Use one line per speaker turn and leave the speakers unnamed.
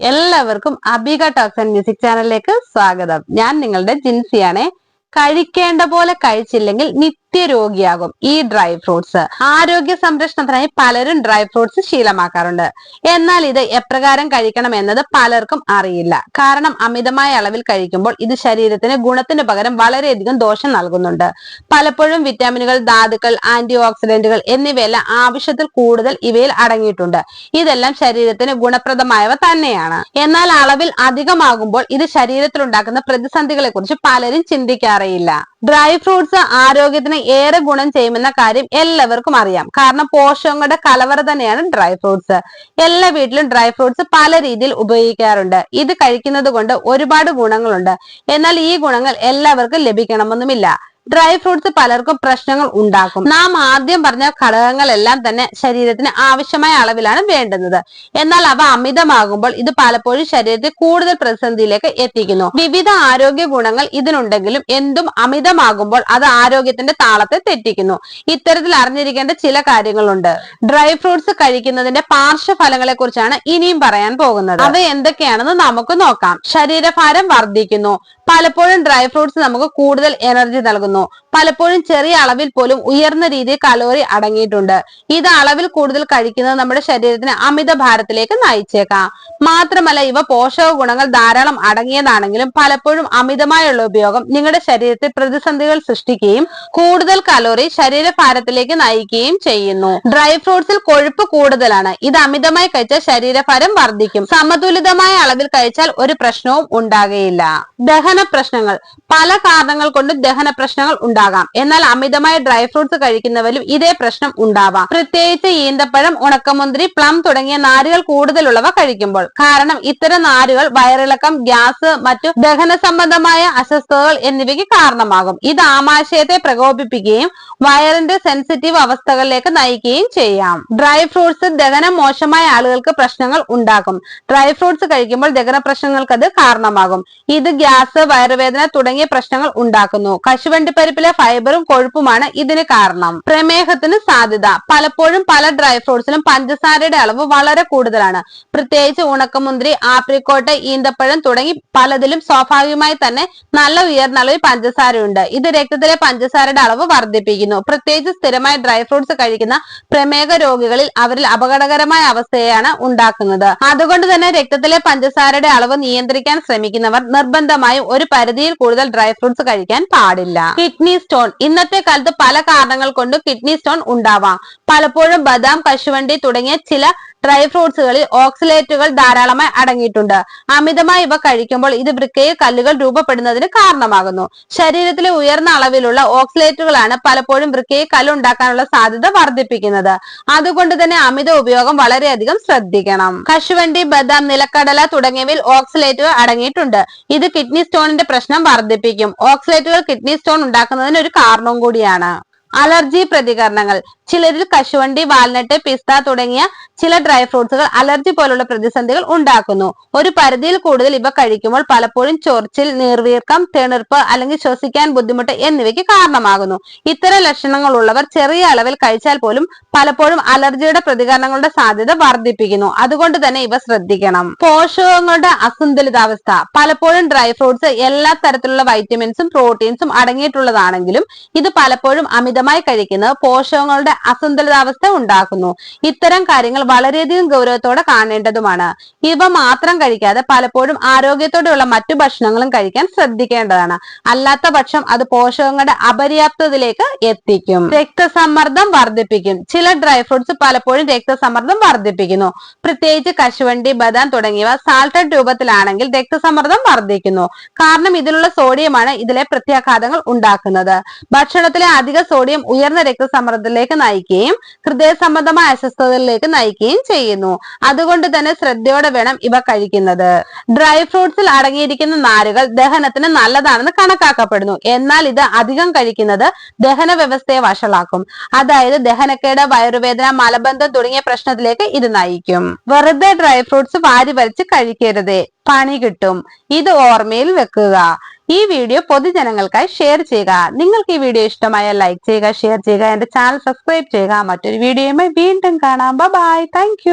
എല്ലാവർക്കും അബിക talks and music ചാനലിലേക്ക് സ്വാഗതം. ഞാൻ നിങ്ങളുടെ ജിൻസിയാണേ. കഴിക്കേണ്ട പോലെ കഴിച്ചില്ലെങ്കിൽ നിത്യരോഗിയാകും ഈ ഡ്രൈ ഫ്രൂട്ട്സ് ആരോഗ്യ സംരക്ഷണത്തിനായി പലരും ഡ്രൈ ഫ്രൂട്ട്സ് ശീലമാക്കാറുണ്ട്. എന്നാൽ ഇത് എപ്രകാരം കഴിക്കണം എന്നത് പലർക്കും അറിയില്ല. കാരണം അമിതമായ അളവിൽ കഴിക്കുമ്പോൾ ഇത് ശരീരത്തിന് ഗുണത്തിന് പകരം വളരെയധികം ദോഷം നൽകുന്നുണ്ട്. പലപ്പോഴും വിറ്റാമിനുകൾ ധാതുക്കൾ ആന്റി ഓക്സിഡന്റുകൾ എന്നിവയെല്ലാം ആവശ്യത്തിൽ കൂടുതൽ ഇവയിൽ അടങ്ങിയിട്ടുണ്ട്. ഇതെല്ലാം ശരീരത്തിന് ഗുണപ്രദമായവ തന്നെയാണ്. എന്നാൽ അളവിൽ അധികമാകുമ്പോൾ ഇത് ശരീരത്തിൽ ഉണ്ടാക്കുന്ന പ്രതിസന്ധികളെ കുറിച്ച് പലരും ചിന്തിക്കാറേയില്ല ഡ്രൈ ഫ്രൂട്ട്സ് ആരോഗ്യത്തിന് ഏറെ ഗുണം ചെയ്യുമെന്ന കാര്യം എല്ലാവർക്കും അറിയാം. കാരണം പോഷകങ്ങളുടെ കലവറ തന്നെയാണ് ഡ്രൈ ഫ്രൂട്ട്സ് എല്ലാ വീട്ടിലും ഡ്രൈ ഫ്രൂട്ട്സ് പല രീതിയിൽ ഉപയോഗിക്കാറുണ്ട്. ഇത് കഴിക്കുന്നത് കൊണ്ട് ഒരുപാട് ഗുണങ്ങളുണ്ട്. എന്നാൽ ഈ ഗുണങ്ങൾ എല്ലാവർക്കും ലഭിക്കണമെന്നുമില്ല. ഡ്രൈ ഫ്രൂട്ട്സ് പലർക്കും പ്രശ്നങ്ങൾ ഉണ്ടാക്കും. നാം ആദ്യം പറഞ്ഞ ഘടകങ്ങളെല്ലാം തന്നെ ശരീരത്തിന് ആവശ്യമായ അളവിലാണ് വേണ്ടുന്നത്. എന്നാൽ അവ അമിതമാകുമ്പോൾ ഇത് പലപ്പോഴും ശരീരത്തെ കൂടുതൽ പ്രതിസന്ധിയിലേക്ക് എത്തിക്കുന്നു. വിവിധ ആരോഗ്യ ഗുണങ്ങൾ ഇതിനുണ്ടെങ്കിലും എന്തും അമിതമാകുമ്പോൾ അത് ആരോഗ്യത്തിന്റെ താളത്തെ തെറ്റിക്കുന്നു. ഇത്തരത്തിൽ അറിഞ്ഞിരിക്കേണ്ട ചില കാര്യങ്ങളുണ്ട്. ഡ്രൈ ഫ്രൂട്ട്സ് കഴിക്കുന്നതിന്റെ പാർശ്വഫലങ്ങളെ കുറിച്ചാണ് ഇനിയും പറയാൻ പോകുന്നത്. അവ എന്തൊക്കെയാണെന്ന് നമുക്ക് നോക്കാം. ശരീരഭാരം വർദ്ധിക്കുന്നു. പലപ്പോഴും ഡ്രൈ ഫ്രൂട്ട്സ് നമുക്ക് കൂടുതൽ എനർജി നൽകുന്നു. പലപ്പോഴും ചെറിയ അളവിൽ പോലും ഉയർന്ന രീതിയിൽ കലോറി അടങ്ങിയിട്ടുണ്ട്. ഇത് അളവിൽ കൂടുതൽ കഴിക്കുന്നത് നമ്മുടെ ശരീരത്തിന് അമിത ഭാരത്തിലേക്ക് നയിച്ചേക്കാം. മാത്രമല്ല ഇവ പോഷക ഗുണങ്ങൾ ധാരാളം അടങ്ങിയതാണെങ്കിലും പലപ്പോഴും അമിതമായുള്ള ഉപയോഗം നിങ്ങളുടെ ശരീരത്തിൽ പ്രതിസന്ധികൾ സൃഷ്ടിക്കുകയും കൂടുതൽ കലോറി ശരീരഭാരത്തിലേക്ക് നയിക്കുകയും ചെയ്യുന്നു. ഡ്രൈ ഫ്രൂട്ട്സിൽ കൊഴുപ്പ് കൂടുതലാണ്. ഇത് അമിതമായി കഴിച്ചാൽ ശരീരഭാരം വർദ്ധിക്കും. സമതുലിതമായ അളവിൽ കഴിച്ചാൽ ഒരു പ്രശ്നവും ഉണ്ടാകുകയില്ല പ്രശ്നങ്ങൾ പല കാരണങ്ങൾ കൊണ്ട് ദഹന പ്രശ്നങ്ങൾ ഉണ്ടാകാം. എന്നാൽ അമിതമായ ഡ്രൈ ഫ്രൂട്ട്സ് കഴിക്കുന്നവരും ഇതേ പ്രശ്നം ഉണ്ടാവാം. പ്രത്യേകിച്ച് ഈന്തപ്പഴം ഉണക്കമുന്തിരി പ്ലം തുടങ്ങിയ നാരുകൾ കൂടുതലുള്ളവ കഴിക്കുമ്പോൾ. കാരണം ഇത്തരം നാരുകൾ വയറിളക്കം ഗ്യാസ് മറ്റു ദഹന സംബന്ധമായ അസ്വസ്ഥതകൾ എന്നിവയ്ക്ക് കാരണമാകും. ഇത് ആമാശയത്തെ പ്രകോപിപ്പിക്കുകയും വയറിന്റെ സെൻസിറ്റീവ് അവസ്ഥകളിലേക്ക് നയിക്കുകയും ചെയ്യാം. ഡ്രൈ ഫ്രൂട്ട്സ് ദഹനം മോശമായ ആളുകൾക്ക് പ്രശ്നങ്ങൾ ഉണ്ടാക്കും. ഡ്രൈ ഫ്രൂട്ട്സ് കഴിക്കുമ്പോൾ ദഹന പ്രശ്നങ്ങൾക്ക് അത് കാരണമാകും. ഇത് ഗ്യാസ് വയറുവേദന തുടങ്ങിയ പ്രശ്നങ്ങൾ ഉണ്ടാക്കുന്നു. കശുവണ്ടി പരിപ്പിലെ ഫൈബറും കൊഴുപ്പുമാണ് ഇതിന് കാരണം. പ്രമേഹത്തിന് സാധ്യത. പലപ്പോഴും പല ഡ്രൈ ഫ്രൂട്ട്സിലും പഞ്ചസാരയുടെ അളവ് വളരെ കൂടുതലാണ്. പ്രത്യേകിച്ച് ഉണക്കമുന്തിരി ആപ്രിക്കോട്ട് ഈന്തപ്പഴം തുടങ്ങി പലതിലും സ്വാഭാവികമായി തന്നെ നല്ല ഉയർന്ന അളവിൽ പഞ്ചസാരയുണ്ട്. ഇത് രക്തത്തിലെ പഞ്ചസാരയുടെ അളവ് വർദ്ധിപ്പിക്കുന്നു. പ്രത്യേകിച്ച് സ്ഥിരമായി ഡ്രൈ ഫ്രൂട്ട്സ് കഴിക്കുന്ന പ്രമേഹ രോഗികളിൽ അവരിൽ അപകടകരമായ അവസ്ഥയാണ് ഉണ്ടാക്കുന്നത്. അതുകൊണ്ട് തന്നെ രക്തത്തിലെ പഞ്ചസാരയുടെ അളവ് നിയന്ത്രിക്കാൻ ശ്രമിക്കുന്നവർ നിർബന്ധമായും ഒരു പരിധിയിൽ കൂടുതൽ ഡ്രൈ ഫ്രൂട്ട്സ് കഴിക്കാൻ പാടില്ല. കിഡ്നി സ്റ്റോൺ ഇന്നത്തെ കാലത്ത് പല കാരണങ്ങൾ കൊണ്ട് കിഡ്നി സ്റ്റോൺ ഉണ്ടാവാം. പലപ്പോഴും ബദാം കശുവണ്ടി തുടങ്ങിയ ചില ഡ്രൈ ഫ്രൂട്ട്സുകളിൽ ഓക്സിലേറ്റുകൾ ധാരാളമായി അടങ്ങിയിട്ടുണ്ട്. അമിതമായി ഇവ കഴിക്കുമ്പോൾ ഇത് വൃക്കയിൽ കല്ലുകൾ രൂപപ്പെടുന്നതിന് കാരണമാകുന്നു. ശരീരത്തിലെ ഉയർന്ന അളവിലുള്ള ഓക്സിലേറ്റുകളാണ് പലപ്പോഴും വൃക്കയിൽ കല്ലുണ്ടാക്കാനുള്ള സാധ്യത വർദ്ധിപ്പിക്കുന്നത്. അതുകൊണ്ട് തന്നെ അമിത ഉപയോഗം വളരെയധികം ശ്രദ്ധിക്കണം. കശുവണ്ടി ബദാം നിലക്കടല തുടങ്ങിയവയിൽ ഓക്സിലേറ്റുകൾ അടങ്ങിയിട്ടുണ്ട്. ഇത് കിഡ്നി സ്റ്റോണിന്റെ പ്രശ്നം വർദ്ധിപ്പിക്കും. ഓക്സലേറ്റുകൾ കിഡ്നി സ്റ്റോൺ ഉണ്ടാക്കുന്നതിന് ഒരു കാരണവും കൂടിയാണ്. അലർജി പ്രതികരണങ്ങൾ. ചിലരിൽ കശുവണ്ടി വാൽനട്ട് പിസ്ത തുടങ്ങിയ ചില ഡ്രൈ ഫ്രൂട്ട്സുകൾ അലർജി പോലുള്ള പ്രതിസന്ധികൾ ഉണ്ടാക്കുന്നു. ഒരു പരിധിയിൽ കൂടുതൽ ഇവ കഴിക്കുമ്പോൾ പലപ്പോഴും ചൊറിച്ചിൽ നീർവീർക്കം തിണർപ്പ് അല്ലെങ്കിൽ ശ്വസിക്കാൻ ബുദ്ധിമുട്ട് എന്നിവയ്ക്ക് കാരണമാകുന്നു. ഇത്തരം ലക്ഷണങ്ങൾ ഉള്ളവർ ചെറിയ അളവിൽ കഴിച്ചാൽ പോലും പലപ്പോഴും അലർജിയുടെ പ്രതികരണങ്ങളുടെ സാധ്യത വർദ്ധിപ്പിക്കുന്നു. അതുകൊണ്ട് തന്നെ ഇവ ശ്രദ്ധിക്കണം. പോഷകങ്ങളുടെ അസന്തുലിതാവസ്ഥ. പലപ്പോഴും ഡ്രൈ ഫ്രൂട്ട്സ് എല്ലാ തരത്തിലുള്ള വൈറ്റമിൻസും പ്രോട്ടീൻസും അടങ്ങിയിട്ടുള്ളതാണെങ്കിലും ഇത് പലപ്പോഴും അമിതമായി കഴിക്കുന്നത് പോഷകങ്ങളുടെ അസന്തുലിതാവസ്ഥ ഉണ്ടാക്കുന്നു. ഇത്തരം കാര്യങ്ങൾ വളരെയധികം ഗൗരവത്തോടെ കാണേണ്ടതുമാണ്. ഇവ മാത്രം കഴിക്കാതെ പലപ്പോഴും ആരോഗ്യത്തോടെയുള്ള മറ്റു ഭക്ഷണങ്ങളും കഴിക്കാൻ ശ്രദ്ധിക്കേണ്ടതാണ്. അല്ലാത്ത പക്ഷം അത് പോഷകങ്ങളുടെ അപര്യാപ്തതയിലേക്ക് എത്തിക്കും. രക്തസമ്മർദ്ദം വർദ്ധിപ്പിക്കും. ചില ഡ്രൈ ഫ്രൂട്ട്സ് പലപ്പോഴും രക്തസമ്മർദ്ദം വർദ്ധിപ്പിക്കുന്നു. പ്രത്യേകിച്ച് കശുവണ്ടി ബദാം തുടങ്ങിയവ സാൾട്ടഡ് രൂപത്തിലാണെങ്കിൽ രക്തസമ്മർദ്ദം വർദ്ധിക്കുന്നു. കാരണം ഇതിലുള്ള സോഡിയമാണ് ഇതിലെ പ്രത്യാഘാതങ്ങൾ ഉണ്ടാക്കുന്നത്. ഭക്ഷണത്തിലെ അധിക സോഡിയം ഉയർന്ന രക്തസമ്മർദ്ദത്തിലേക്ക് നയിക്കുകയും ഹൃദയ സംബന്ധമായ അസ്വസ്ഥതകളിലേക്ക് നയിക്കുകയും ചെയ്യുന്നു. അതുകൊണ്ട് തന്നെ ശ്രദ്ധയോടെ വേണം ഇവ കഴിക്കുന്നത്. ഡ്രൈ ഫ്രൂട്ട്സിൽ അടങ്ങിയിരിക്കുന്ന നാരുകൾ ദഹനത്തിന് നല്ലതാണെന്ന് കണക്കാക്കപ്പെടുന്നു. എന്നാൽ ഇത് അധികം കഴിക്കുന്നത് ദഹന വ്യവസ്ഥയെ വഷളാക്കും. അതായത് ദഹനക്കേട് വയറുവേദന മലബന്ധം തുടങ്ങിയ പ്രശ്നത്തിലേക്ക് ഇത് നയിക്കും. വെറുതെ ഡ്രൈ ഫ്രൂട്ട്സ് വാരി വലിച്ച് കഴിക്കരുതേ. പണി കിട്ടും. ഇത് ഓർമ്മയിൽ വെക്കുക. ഈ വീഡിയോ പൊതുജനങ്ങൾക്കായി ഷെയർ ചെയ്യുക. നിങ്ങൾക്ക് ഈ വീഡിയോ ഇഷ്ടമായ ലൈക്ക് ചെയ്യുക ഷെയർ ചെയ്യുക എന്റെ ചാനൽ സബ്സ്ക്രൈബ് ചെയ്യുക. മറ്റൊരു വീഡിയോയുമായി വീണ്ടും കാണാം. Bye thank